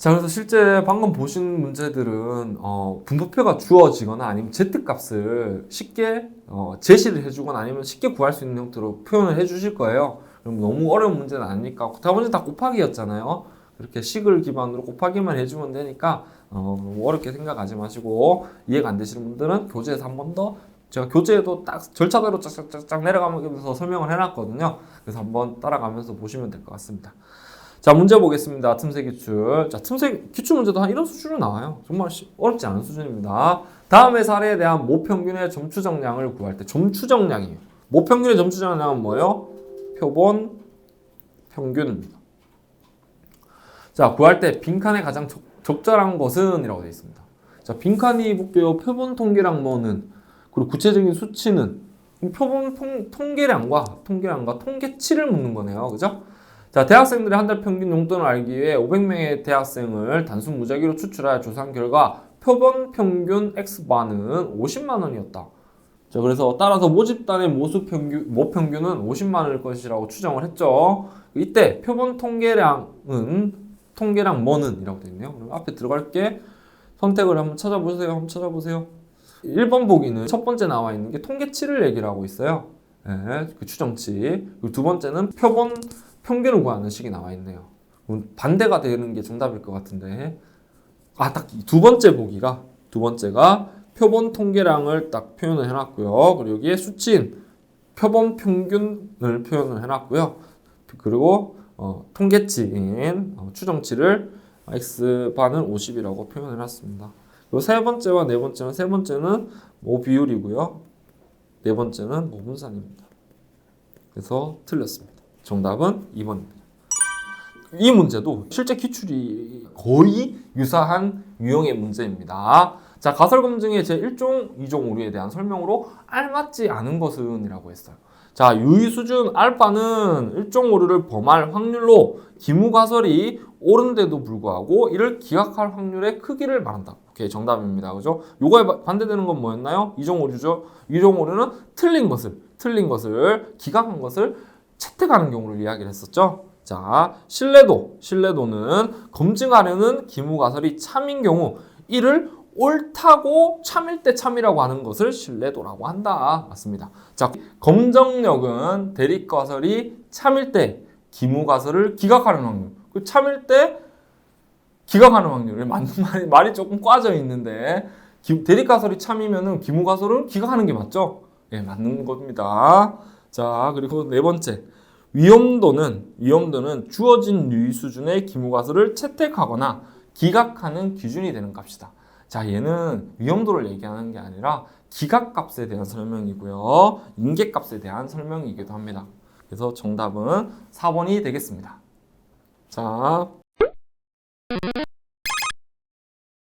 자, 그래서 실제 방금 보신 문제들은 어, 분포표가 주어지거나 아니면 z값을 쉽게 어, 제시를 해주거나 아니면 쉽게 구할 수 있는 형태로 표현을 해주실 거예요. 그럼 너무 어려운 문제는 아니니까 나머지 다 곱하기였잖아요. 그렇게 식을 기반으로 곱하기만 해주면 되니까 어, 어렵게 생각하지 마시고 이해가 안 되시는 분들은 교재에서 한 번 더 제가 교재에도 딱 절차대로 쫙쫙쫙 내려가면서 설명을 해놨거든요. 그래서 한번 따라가면서 보시면 될 것 같습니다. 자 문제 보겠습니다. 틈새 기출. 자 틈새 기출 문제도 한 이런 수준으로 나와요. 정말 쉬- 어렵지 않은 수준입니다. 다음의 사례에 대한 모평균의 점추 정량을 구할 때 점추 정량이에요. 모평균의 점추 정량은 뭐예요? 표본 평균입니다. 자 구할 때 빈칸에 가장 적, 적절한 것은 이라고 되어 있습니다. 자 빈칸이 볼게요. 표본 통계량 뭐는 그리고 구체적인 수치는 표본 통, 통계량과 통계량과 통계치를 묻는 거네요. 그죠? 자, 대학생들의 한 달 평균 용돈을 알기 위해 500명의 대학생을 단순 무작위로 추출하여 조사한 결과 표본 평균 X반은 50만 원이었다. 자, 그래서 따라서 모집단의 모수 평균, 모평균은 50만 원일 것이라고 추정을 했죠. 이때 표본 통계량은 통계량 뭐는 이라고 되어 있네요. 그럼 앞에 들어갈 게 선택을 한번 찾아보세요. 한번 찾아보세요. 1번 보기는 첫 번째 나와 있는 게 통계치를 얘기를 하고 있어요. 예, 그 추정치. 그리고 두 번째는 표본 평균을 구하는 식이 나와 있네요. 반대가 되는 게 정답일 것 같은데. 아, 딱 두 번째 보기가, 두 번째가 표본 통계량을 딱 표현을 해놨고요. 그리고 여기에 수치인 표본 평균을 표현을 해놨고요. 그리고 어, 통계치인 어, 추정치를 x반은 50이라고 표현을 해놨습니다. 그리고 세 번째와 네 번째는 세 번째는 모 비율이고요. 네 번째는 모분산입니다. 그래서 틀렸습니다. 정답은 2번입니다. 이 문제도 실제 기출이 거의 유사한 유형의 문제입니다. 자, 가설 검증의 제 1종, 2종 오류에 대한 설명으로 알맞지 않은 것은 이라고 했어요. 자, 유의 수준 알파는 일종 오류를 범할 확률로 기무가설이 옳은데도 불구하고 이를 기각할 확률의 크기를 말한다. 오케이, 정답입니다. 그죠? 요거에 바- 반대되는 건 뭐였나요? 이종 오류죠. 이종 오류는 틀린 것을, 틀린 것을, 기각한 것을 채택하는 경우를 이야기를 했었죠. 자, 신뢰도, 신뢰도는 검증하려는 기무가설이 참인 경우 이를 옳다고 참일 때 참이라고 하는 것을 신뢰도라고 한다. 맞습니다. 자, 검정력은 대립가설이 참일 때 기무가설을 기각하는 확률. 그 참일 때 기각하는 확률. 맞는 말이, 말이 조금 꽈져 있는데 기- 대립가설이 참이면은 기무가설은 기각하는 게 맞죠? 예, 맞는 겁니다. 자, 그리고 네 번째. 위험도는 위험도는 주어진 유의 수준의 기무가설을 채택하거나 기각하는 기준이 되는 값이다. 자, 얘는 위험도를 얘기하는 게 아니라 기각값에 대한 설명이고요. 인계값에 대한 설명이기도 합니다. 그래서 정답은 4번이 되겠습니다. 자,